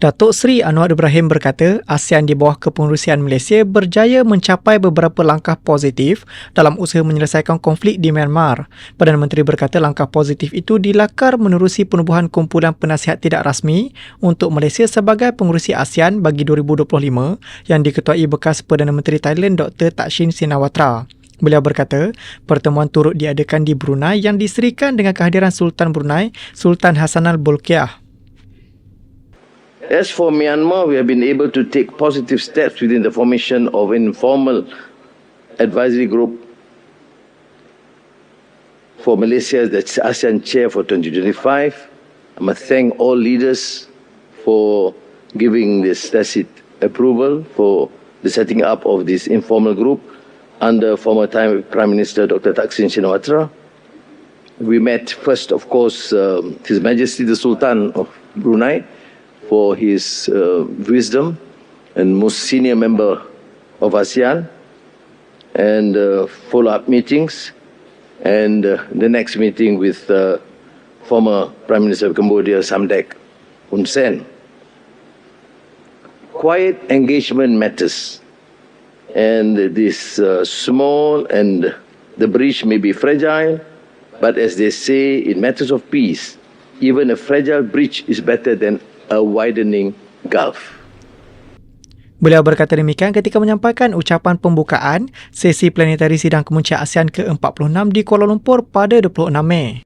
Datuk Seri Anwar Ibrahim berkata ASEAN di bawah kepengurusian Malaysia berjaya mencapai beberapa langkah positif dalam usaha menyelesaikan konflik di Myanmar. Perdana Menteri berkata langkah positif itu dilakar menerusi penubuhan kumpulan penasihat tidak rasmi untuk Malaysia sebagai pengurusi ASEAN bagi 2025 yang diketuai bekas Perdana Menteri Thailand Dr. Takshin Sinawatra. Beliau berkata, pertemuan turut diadakan di Brunei yang diserikan dengan kehadiran Sultan Brunei, Sultan Hassanal Bolkiah. As for Myanmar, we have been able to take positive steps within the formation of an informal advisory group for Malaysia the ASEAN chair for 2025. I must thank all leaders for giving this tacit approval for the setting up of this informal group under former time Prime Minister Dr. Thaksin Shinawatra. We met first, of course, um, His Majesty the Sultan of Brunei for his uh, wisdom and most senior member of ASEAN and uh, follow-up meetings and uh, the next meeting with uh, former Prime Minister of Cambodia, Samdech Hun Sen. Quiet engagement matters and this uh, small and the breach may be fragile, but as they say in matters of peace, even a fragile breach is better than a widening gulf. Beliau berkata demikian ketika menyampaikan ucapan pembukaan sesi planetari sidang kemuncian ASEAN ke-46 di Kuala Lumpur pada 26 Mei.